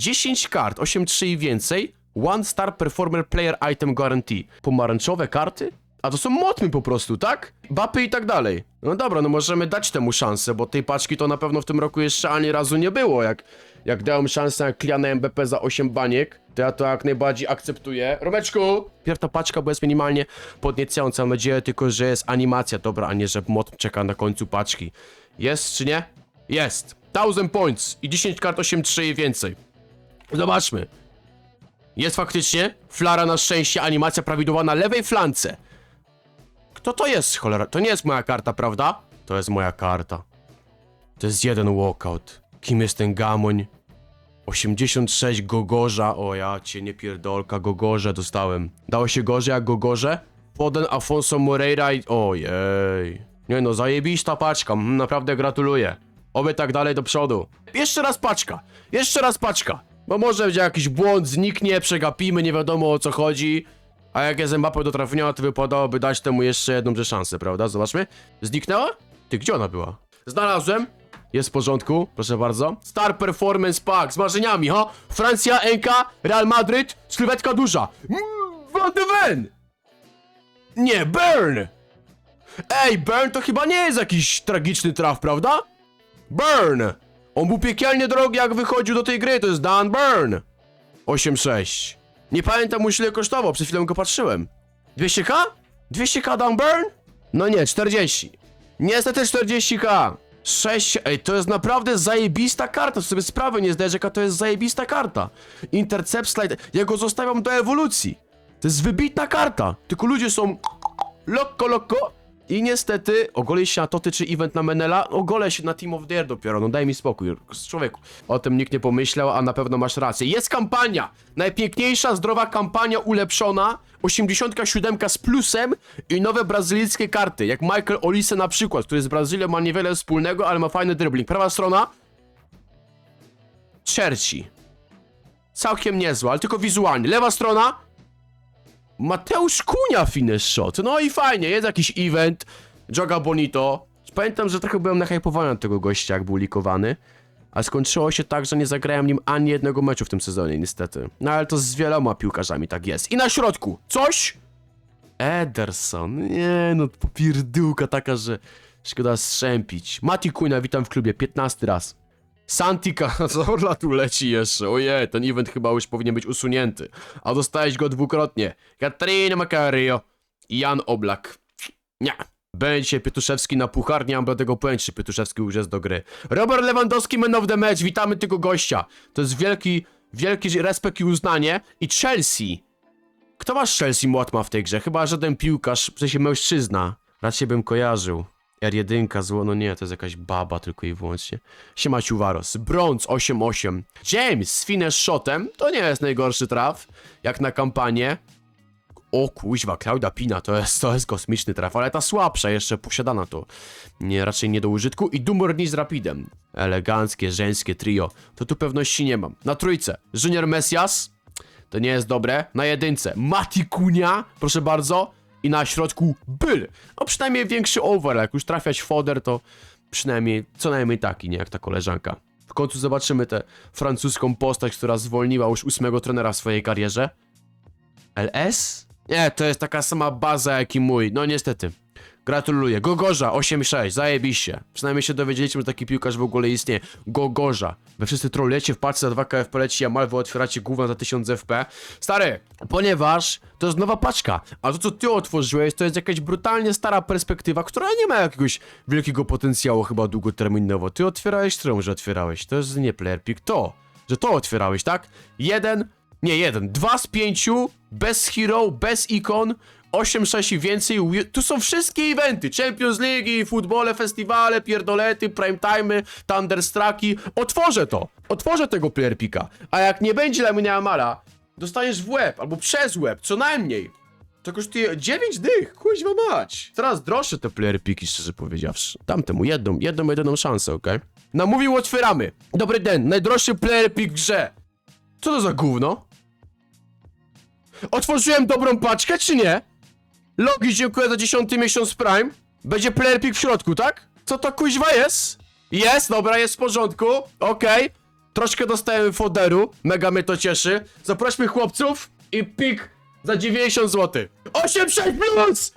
10 kart, 8-3 i więcej. One Star Performer Player Item Guarantee. Pomarańczowe karty? A to są motmy po prostu, tak? Bapy i tak dalej. No dobra, no możemy dać temu szansę, bo tej paczki to na pewno w tym roku jeszcze ani razu nie było. Jak, jak dałem szansę na Kliana MBP za 8 baniek, to ja to jak najbardziej akceptuję. Romeczku! Pierwsza paczka, bo jest minimalnie podniecająca. Mam nadzieję tylko, że jest animacja dobra, a nie, że mod czeka na końcu paczki. Jest czy nie? Jest. 1000 points i 10 kart 8-3 i więcej. Zobaczmy. Jest faktycznie flara na szczęście, animacja prawidłowa na lewej flance. Kto to jest, cholera? To nie jest moja karta, prawda? To jest moja karta. To jest jeden walkout. Kim jest ten gamoń? 86 Gogorza. O ja cię nie pierdolka, Gogorze dostałem. Dało się gorzej jak Gogorze? Poden Afonso Moreira i... Ojej. Nie no, zajebista paczka. Mm, Naprawdę gratuluję. Oby tak dalej do przodu. Jeszcze raz paczka. Jeszcze raz paczka. Bo może będzie jakiś błąd, zniknie, przegapimy, nie wiadomo o co chodzi. A jak jest Mbappé do trafienia, to wypadałoby dać temu jeszcze jedną szansę, prawda? Zobaczmy. Zniknęła? Ty, gdzie ona była? Znalazłem. Jest w porządku, proszę bardzo. Star Performance Pack z marzeniami, ha? Francja, Enka, Real Madryt, sylwetka duża. Mm, Van de Ven! Nie, Burn! Ej, Burn to chyba nie jest jakiś tragiczny traf, prawda? Burn! On był piekielnie drogi jak wychodził do tej gry, to jest Dan Burn! 8-6. Nie pamiętam już ile kosztował, przed chwilą go patrzyłem. 200k? 200k Dan Burn? No nie, 40. Niestety 40k. 6, ej, to jest naprawdę zajebista karta, sobie sprawy nie zdajesz, jaka to jest zajebista karta. Intercept slide, ja go zostawiam do ewolucji. To jest wybitna karta, tylko ludzie są lokko, lokko. I niestety, ogolę się na to tyczy event na Menela, ogolę się na Team of the Year dopiero, no daj mi spokój, człowieku. O tym nikt nie pomyślał, a na pewno masz rację. Jest kampania! Najpiękniejsza, zdrowa kampania ulepszona, 87 z plusem i nowe brazylijskie karty, jak Michael Olise na przykład, który z Brazylią ma niewiele wspólnego, ale ma fajny dribbling. Prawa strona? Churchy. Całkiem niezła, ale tylko wizualnie. Lewa strona? Mateusz Kunia finish shot. No i fajnie, jest jakiś event. Joga Bonito. Pamiętam, że trochę byłem nahypowany na tego gościa, jak był likowany. A skończyło się tak, że nie zagrałem nim ani jednego meczu w tym sezonie, niestety. No ale to z wieloma piłkarzami tak jest. I na środku coś? Ederson. Nie no, popierdółka taka, że szkoda strzępić. Mati Kunia, witam w klubie, 15 raz. Santika, Zorla tu leci jeszcze, ojej, ten event chyba już powinien być usunięty. A dostałeś go dwukrotnie. Katarina Macario i Jan Oblak. Nie. Będzie Pietuszewski na puchar, nie mam tego pojęcia, Pietuszewski już jest do gry. Robert Lewandowski, man of the match, witamy tego gościa. To jest wielki, wielki respekt i uznanie. I Chelsea. Kto wasz Chelsea młot ma w tej grze? Chyba żaden piłkarz, w sensie mężczyzna. Raczej bym kojarzył. R1 zło, no nie, to jest jakaś baba tylko i wyłącznie. Siema Ciuwaros, brąz 8-8. James z finish shotem, to nie jest najgorszy traf, jak na kampanię. O kuźwa, Klauda Pina, to jest, to jest kosmiczny traf, ale ta słabsza jeszcze posiadana to nie, raczej nie do użytku. I Dumorni z Rapidem. Eleganckie, żeńskie trio, to tu pewności nie mam. Na trójce, Junior Messias, to nie jest dobre. Na jedynce, Mati Kunia, proszę bardzo. I na środku, Byl. No przynajmniej większy over, jak już trafiać foder, to przynajmniej co najmniej taki, nie jak ta koleżanka. W końcu zobaczymy tę francuską postać, która zwolniła już ósmego trenera w swojej karierze. LS? Nie, to jest taka sama baza jak i mój. No niestety. Gratuluję. Gogorza 8-6, zajebiście. Przynajmniej się dowiedzieliśmy, że taki piłkarz w ogóle istnieje. Gogorza. Wy wszyscy trolujecie w paczce za 2 KFP leci, a mal wy otwieracie gówno za 1000 FP. Stary, ponieważ to jest nowa paczka, a to co ty otworzyłeś to jest jakaś brutalnie stara perspektywa, która nie ma jakiegoś wielkiego potencjału chyba długoterminowo. Ty otwierałeś, którą że otwierałeś? To jest nie player pick, to. Że to otwierałeś, tak? Jeden, nie jeden, dwa z pięciu, bez hero, bez ikon, 8, 6 i więcej. wi- Tu są wszystkie eventy. Champions League, futbole, festiwale, pierdolety, prime time'y, thunderstrucki. Otworzę to. Otworzę tego player picka. A jak nie będzie Lamine Amala, dostaniesz w łeb, albo przez łeb, co najmniej. To kosztuje 9 dych, kuźwa mać. Teraz droższe te player piki, szczerze powiedziawszy. Dam temu jedną, jedną, jedyną szansę, okej? Namówił, otwieramy. Dobry den, najdroższy player pick w grze. Co to za gówno? Otworzyłem dobrą paczkę, czy nie? Logi, dziękuję za 10 miesiąc Prime. Będzie player pick w środku, tak? Co to kuźwa jest? Jest, dobra, jest w porządku. Okej. Troszkę dostałem foderu, mega mnie to cieszy. Zaprośmy chłopców i pik za 90 zł. 8-6 plus!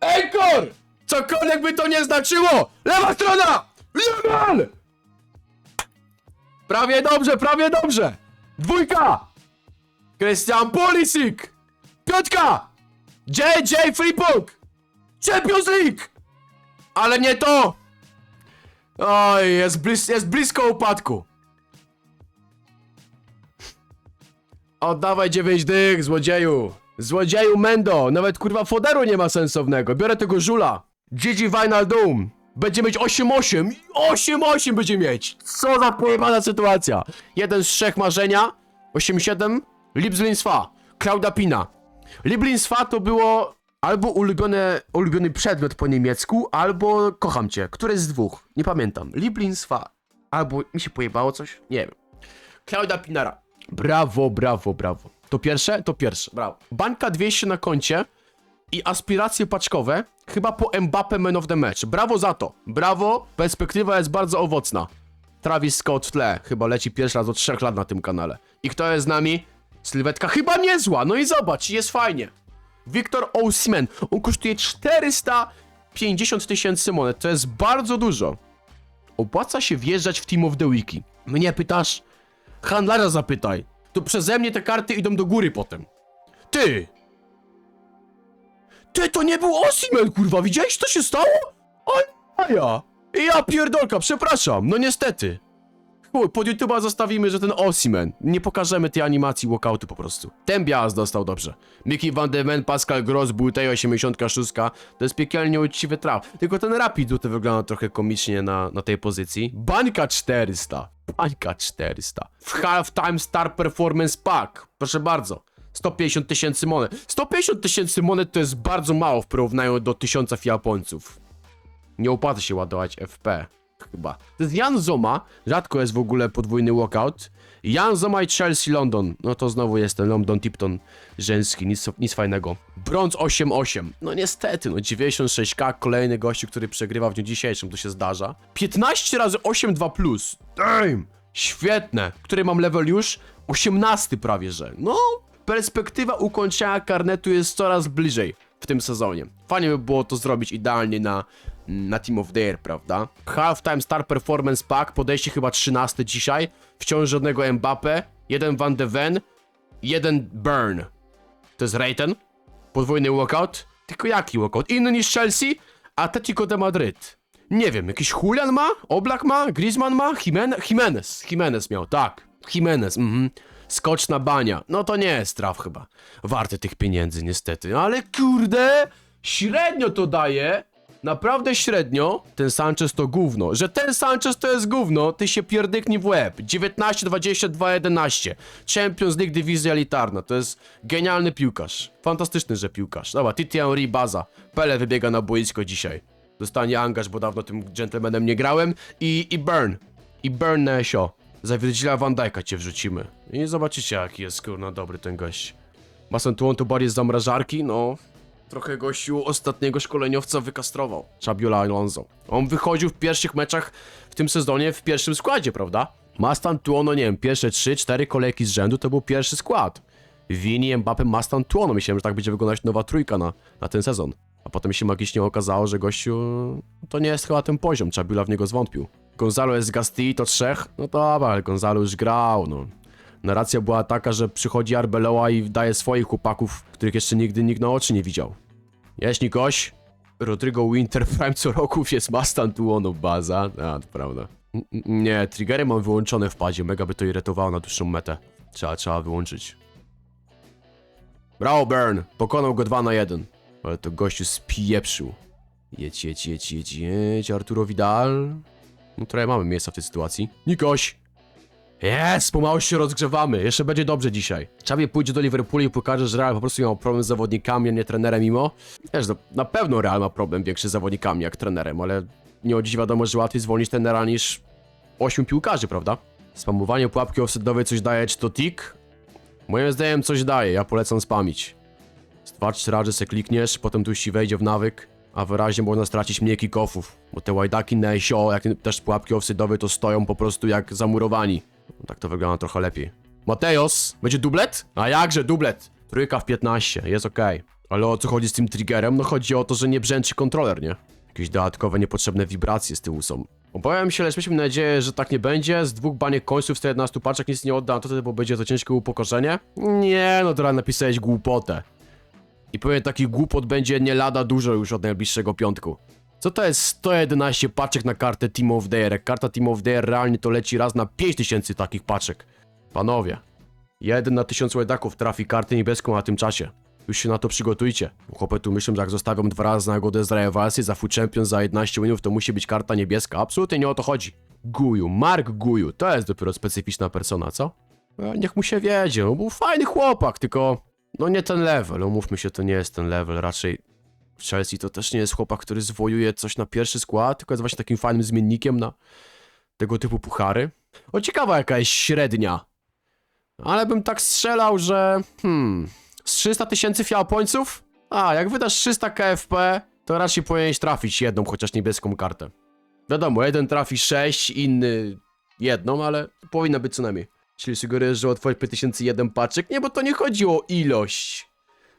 Enkor! Cokolwiek by to nie znaczyło! Lewa strona! Legal! Prawie dobrze, prawie dobrze! Dwójka! Christian Pulisic! Piątka! JJ Freepunk! Champions League! Ale nie to! Oj, jest, blis jest blisko upadku. Oddawaj 9 dych, złodzieju. Złodzieju Mendo, nawet kurwa foderu nie ma sensownego. Biorę tego żula. Gigi Wijnaldum. Będzie mieć 8-8. 8-8 będzie mieć. Co za pojebana sytuacja. Jeden z trzech marzenia. 8-7. Liblinsfa. Klauda Pina. Liblinsfa to było albo ulubione, ulubiony przedmiot po niemiecku, albo kocham cię. Które z dwóch? Nie pamiętam. Liblinsfa. Albo mi się pojebało coś? Nie wiem. Klauda Pinara. Brawo, brawo, brawo. To pierwsze? To pierwsze, brawo. Bańka 200 na koncie i aspiracje paczkowe chyba po Mbappe Man of the Match. Brawo za to. Brawo. Perspektywa jest bardzo owocna. Travis Scott w tle. Chyba leci pierwszy raz od 3 lat na tym kanale. I kto jest z nami? Sylwetka chyba niezła. No i zobacz, jest fajnie. Wiktor Osimhen. On kosztuje 450 tysięcy monet. To jest bardzo dużo. Opłaca się wjeżdżać w Team of the Wiki. Mnie pytasz? Handlarza zapytaj. To przeze mnie te karty idą do góry potem. Ty! Ty, to nie był Osimen, kurwa, widziałeś co się stało? A ja! Ja pierdolka, przepraszam, no niestety. Pod YouTube'a zostawimy, że ten Osimen. Nie pokażemy tej animacji walkoutu po prostu. Ten Bias dostał dobrze. Mickey Van de Ven, Pascal Gross, Bultej 86, to jest piekielnie uczciwy traf. Tylko ten Rapid tutaj wygląda trochę komicznie na, na tej pozycji. Bańka 400. Bańka 400. W Halftime Star Performance Pack. Proszę bardzo. 150 tysięcy monet. 150 tysięcy monet to jest bardzo mało w porównaniu do 1000 Japońców. Nie opłaca się ładować FP. Chyba. To jest Jan Zoma. Rzadko jest w ogóle podwójny walkout. Jan Zoma i Chelsea London. No to znowu jest ten London Tipton żeński. Nic, nic fajnego. Brąz 8-8. No niestety, no 96k. Kolejny gościu, który przegrywa w dniu dzisiejszym. To się zdarza. 15 razy 8-2 plus. Damn! Świetne. Który mam level już? 18 prawie, że. No, perspektywa ukończenia karnetu jest coraz bliżej w tym sezonie. Fajnie by było to zrobić idealnie na, na Team of the Year, prawda? Halftime Star Performance Pack, podejście chyba 13 dzisiaj. Wciąż żadnego Mbappe, jeden Van de Ven, jeden Burn. To jest Rayton, podwójny walkout. Tylko jaki walkout? Inny niż Chelsea? Atletico de Madryt. Nie wiem, jakiś Julian ma? Oblak ma? Griezmann ma? Jimenez? Jimenez. Jimenez miał, tak. Jimenez, mhm. Skoczna bania. No to nie jest traf chyba. Warty tych pieniędzy niestety. Ale kurde, średnio to daje. Naprawdę średnio. Ten Sanchez to gówno. Że ten Sanchez to jest gówno, ty się pierdyknij w łeb. 19, 22, 11. Champions League dywizja elitarna. To jest genialny piłkarz. Fantastyczny, że piłkarz. Dobra, Titi Henry, baza. Pele wybiega na boisko dzisiaj. Dostanie angaż, bo dawno tym gentlemanem nie grałem. I, i Burn. I Burn na Esio. Za van Dijk'a cię wrzucimy. I zobaczycie, jaki jest kurna dobry ten gość. Masentuon to bardziej z zamrażarki, no. Trochę gościu ostatniego szkoleniowca wykastrował. Chabiola Alonso. On wychodził w pierwszych meczach w tym sezonie w pierwszym składzie, prawda? Mastan Tuono, nie wiem, pierwsze 3-4 kolejki z rzędu to był pierwszy skład. Vini, Mbappe, Mastan Tuono. Myślałem, że tak będzie wyglądać nowa trójka na, na ten sezon. A potem się magicznie okazało, że gościu to nie jest chyba ten poziom. Chabiola w niego zwątpił. Gonzalo jest z Gastili, to trzech? No dobra, ale Gonzalo już grał, no. Narracja była taka, że przychodzi Arbeloa i daje swoich chłopaków, których jeszcze nigdy nikt na oczy nie widział. Jest Nikoś? Rodrigo Winter Prime co roku jest Mastan Tuono baza. A, to prawda. Nie, triggery mam wyłączone w padzie, mega by to irytowało na dłuższą metę. Trzeba, trzeba wyłączyć. Brawo Burn, pokonał go 2 na 1. Ale to gościu spieprzył. Jedź, jedź, jedź, jedź, jedź, Arturo Vidal. No trochę mamy miejsca w tej sytuacji. Nikoś! Jest, pomału się rozgrzewamy, jeszcze będzie dobrze dzisiaj. Czabie pójdzie do Liverpoolu i pokaże, że Real po prostu miał problem z zawodnikami, a nie trenerem mimo. Wiesz, no, na pewno Real ma problem większy z zawodnikami jak trenerem, ale nie o dziś wiadomo, że łatwiej zwolnić trenera niż 8 piłkarzy, prawda? Spamowanie pułapki offsetowej coś daje, czy to tik? Moim zdaniem coś daje, ja polecam spamić. Dwa, trzy razy se klikniesz, potem tu ci wejdzie w nawyk, a wyraźnie można stracić mniej kickoffów, bo te łajdaki na SEO, jak też pułapki offside'owe, to stoją po prostu jak zamurowani. Tak to wygląda trochę lepiej. Mateusz, będzie dublet? A jakże dublet? Trójka w 15, jest okej. Ale o co chodzi z tym triggerem? No chodzi o to, że nie brzęczy kontroler, nie? Jakieś dodatkowe, niepotrzebne wibracje z tyłu są. Obawiam się, lecz mieliśmy nadzieję, że tak nie będzie. Z dwóch baniek końców 111 paczek nic nie odda, to wtedy, bo będzie to ciężkie upokorzenie. Nie, no teraz napisałeś głupotę. I powiem, taki głupot będzie nie lada dużo już od najbliższego piątku. Co to jest 111 paczek na kartę Team of the? Jak karta Team of the Year realnie to leci raz na 5000 takich paczek. Panowie, jeden na tysiąc łedaków trafi kartę niebieską na tym czasie. Już się na to przygotujcie. Chłopy tu myślą, że jak zostawią dwa razy nagrodę z Rajewalsy za Food Champion za 11 winów, to musi być karta niebieska. Absolutnie nie o to chodzi. Guju, Mark Guju, to jest dopiero specyficzna persona, co? E, Niech mu się wiedzie, no był fajny chłopak, tylko... No nie ten level, umówmy się, to nie jest ten level, raczej w Chelsea to też nie jest chłopak, który zwojuje coś na pierwszy skład, tylko jest właśnie takim fajnym zmiennikiem na tego typu puchary. O, ciekawa jaka jest średnia. Ale bym tak strzelał, że... Hmm... Z 300 tysięcy fiałpońców? A, jak wydasz 300 KFP, to raczej powinieneś trafić jedną chociaż niebieską kartę. Wiadomo, jeden trafi 6, inny jedną, ale powinna być co najmniej. Czyli sugerujesz, że otworzyć 5001 paczek? Nie, bo to nie chodzi o ilość.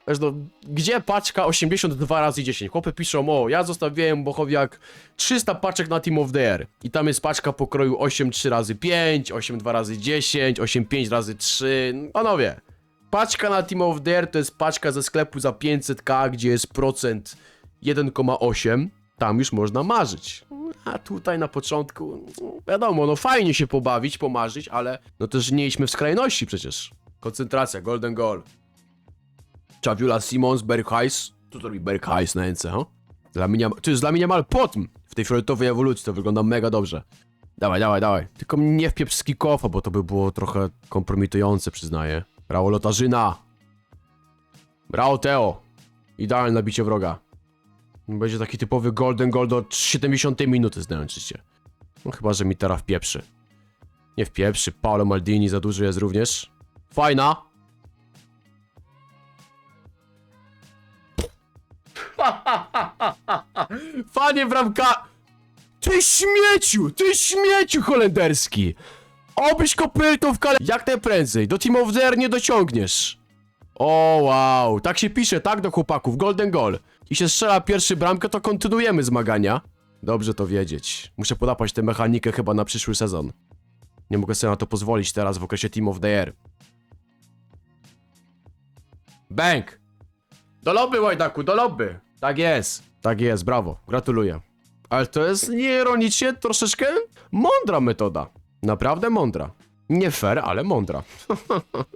Wiesz no, gdzie paczka 82 razy 10? Chłopy piszą, o, ja zostawiłem Bochowiak 300 paczek na Team of the Year. I tam jest paczka pokroju 8 3 razy 5, 8 2 razy 10, 8 5 razy 3. Panowie, paczka na Team of the Year to jest paczka ze sklepu za 500k, gdzie jest procent 1,8. Tam już można marzyć. A tutaj na początku, no, wiadomo, no fajnie się pobawić, pomarzyć, ale no też nie idźmy w skrajności przecież. Koncentracja, golden goal. Czawiula Simons, Bergheis. Co to robi Bergheis na NC, ho? Dla to jest dla mnie niemal potm w tej fioletowej ewolucji, to wygląda mega dobrze. Dawaj, dawaj, dawaj. Tylko nie wpieprz z kickofa, bo to by było trochę kompromitujące, przyznaję. Brawo Lotarzyna. Brawo Teo. Idealne nabicie wroga. Będzie taki typowy golden goal do 70 minuty, znając życie. No chyba, że mi teraz wpieprzy. Nie wpieprzy, Paolo Maldini za duży jest również. Fajna. Fanie bramka... Ty śmieciu! Ty śmieciu holenderski! Obyś kopytą w kale... Jak najprędzej, do Team of the Year nie dociągniesz. O wow, tak się pisze, tak do chłopaków, golden goal. I się strzela pierwszy bramkę, to kontynuujemy zmagania. Dobrze to wiedzieć. Muszę podapać tę mechanikę chyba na przyszły sezon. Nie mogę sobie na to pozwolić teraz w okresie Team of the Year. Bank! Do lobby, Łajdaku, do lobby! Tak jest, tak jest, brawo, gratuluję. Ale to jest nieironicznie troszeczkę mądra metoda. Naprawdę mądra. Nie fair, ale mądra.